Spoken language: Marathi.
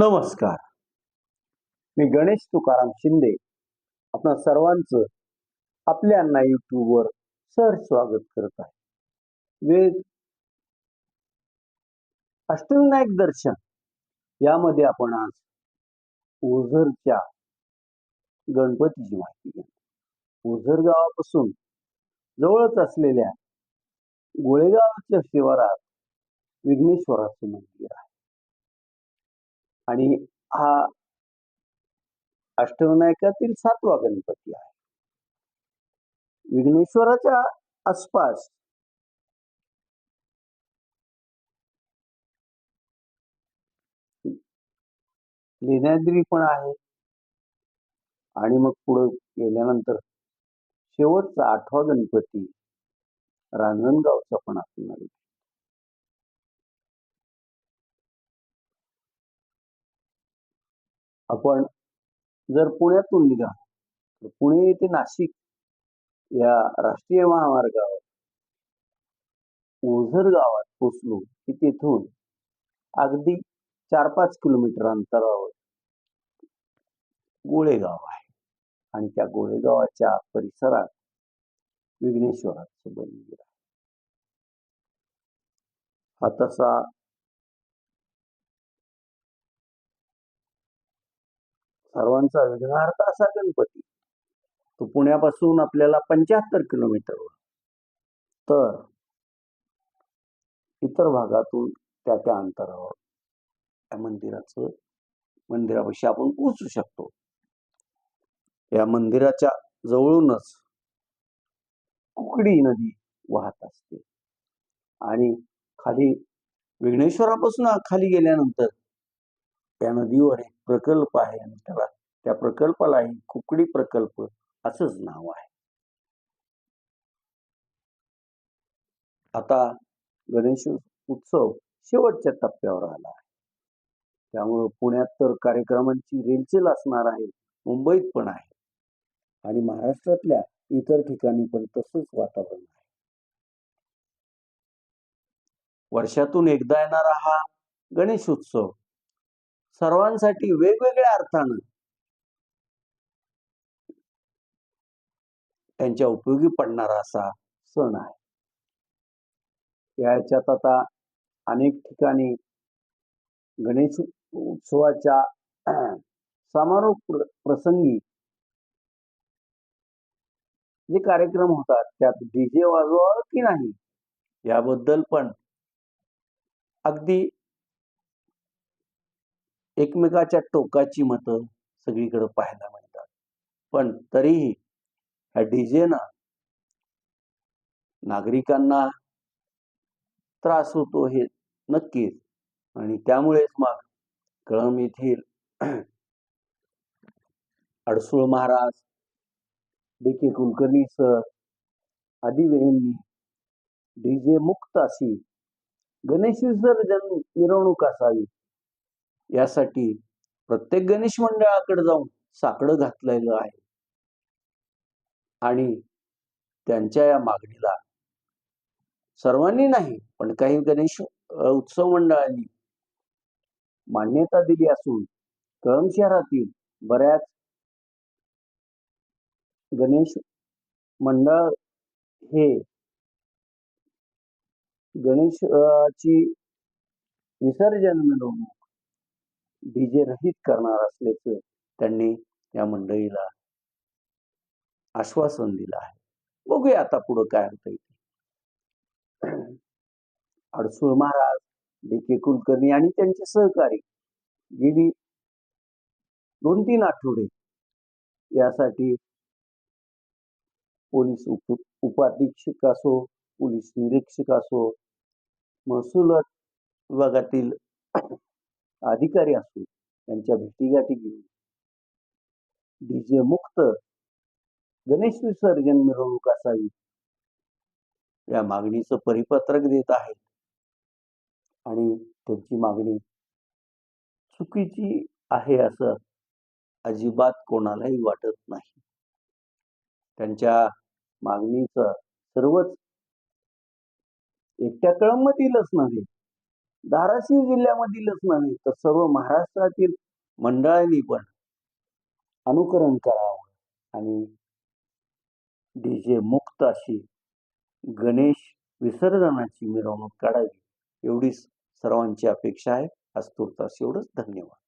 नमस्कार. मी गणेश तुकाराम शिंदे. आपणा सर्वांचं आपल्या अण्णा सर स्वागत करत आहे. वेद अष्टविनायक दर्शन यामध्ये आपण आज ओझरच्या गणपतीची माहिती घेऊ ओझर गावापासून जवळच असलेल्या गोळेगावच्या शिवारात विघ्नेश्वराचं मंदिर आहे. आणि हा अष्टविनायकातील सातवा गणपती आहे. विघ्नेश्वराच्या आसपास लेण्याद्री पण आहे. आणि मग पुढं गेल्यानंतर शेवटचा आठवा गणपती रांजणगावचा पण आपण आपण जर पुण्यातून निघा तर पुणे ते नाशिक या राष्ट्रीय महामार्गावर ओझर गावात पोचलो की तेथून अगदी चार पाच किलोमीटर अंतरावर गोळेगाव आहे. आणि त्या गोळेगावाच्या परिसरात विघ्नेश्वराचं मंदिर आहे. हा तसा सर्वांचा विघ्नार्थ असा गणपती. तो पुण्यापासून आपल्याला पंच्याहत्तर किलोमीटरवर तर इतर भागातून त्या त्या अंतरावर त्या मंदिराचं मंदिरापाशी आपण पोहोचू शकतो. या मंदिराच्या जवळूनच कुकडी नदी वाहत असते. आणि खाली विघ्नेश्वरापासून खाली गेल्यानंतर त्या नदीवर एक प्रकल्प आहे आणि त्याला त्या प्रकल्पालाही कुकडी प्रकल्प असंच नाव आहे. आता गणेश उत्सव शेवटच्या टप्प्यावर आला आहे. त्यामुळं पुण्यात तर कार्यक्रमांची रेलचेल असणार आहे मुंबईत पण आहे. आणि महाराष्ट्रातल्या इतर ठिकाणी पण तसंच वातावरण आहे. वर्षातून एकदा येणारा हा गणेश उत्सव सर्वांसाठी वेगवेगळ्या अर्थानं त्यांच्या उपयोगी पडणारा असा सण आहे. याच्यात आता अनेक ठिकाणी गणेश उत्सवाच्या समारोप प्रसंगी जे कार्यक्रम होतात त्यात डीजे वाजवावं की नाही? याबद्दल पण अगदी एकमेकाच्या टोकाची मतं सगळीकडे पाहायला मिळतात. पण तरीही ह्या डीजेना नागरिकांना त्रास होतो हे नक्कीच. आणि त्यामुळेच मग कळम येथील Adsul Maharaj D K Kulkarni sir आदी यांनी डीजे मुक्त अशी गणेश विसर्जन मिरवणूक असावी. यासाठी प्रत्येक गणेश मंडळाकडे जाऊन साकडं घातलेलं आहे. आणि त्यांच्या या मागणीला सर्वांनी नाही पण काही गणेश उत्सव मंडळांनी मान्यता दिली असून कळम शहरातील बऱ्याच गणेश मंडळ हे गणेशची विसर्जन मिळवणं डीजे रहित करणार असल्याचं त्यांनी या मंडळीला आश्वासन दिलं आहे. बघूया आता पुढं काय होतं इथे अडसूळ महाराज डी के कुलकर्णी आणि त्यांचे सहकारी गेली दोन तीन आठवडे यासाठी पोलीस उप उपाधीक्षक असो पोलीस निरीक्षक असो महसूल विभागातील अधिकारी असो त्यांच्या भेटीगाठी घेऊन. डीजे मुक्त गणेश विसर्जन मिरवणूक असावी. या मागणीचं परिपत्रक देत आहेत. आणि त्यांची मागणी चुकीची आहे असं अजिबात कोणालाही वाटत नाही. त्यांच्या मागणीचं सर्वच एकट्या कळममधीलच नव्हे. धाराशिव जिल्ह्यामधीलच नव्हे तर सर्व महाराष्ट्रातील मंडळांनी पण अनुकरण करावं. आणि डीजे मुक्त अशी गणेश विसर्जनाची मिरवणूक काढावी एवढीच सर्वांची अपेक्षा आहे. आज तुर्तास एवढंच धन्यवाद.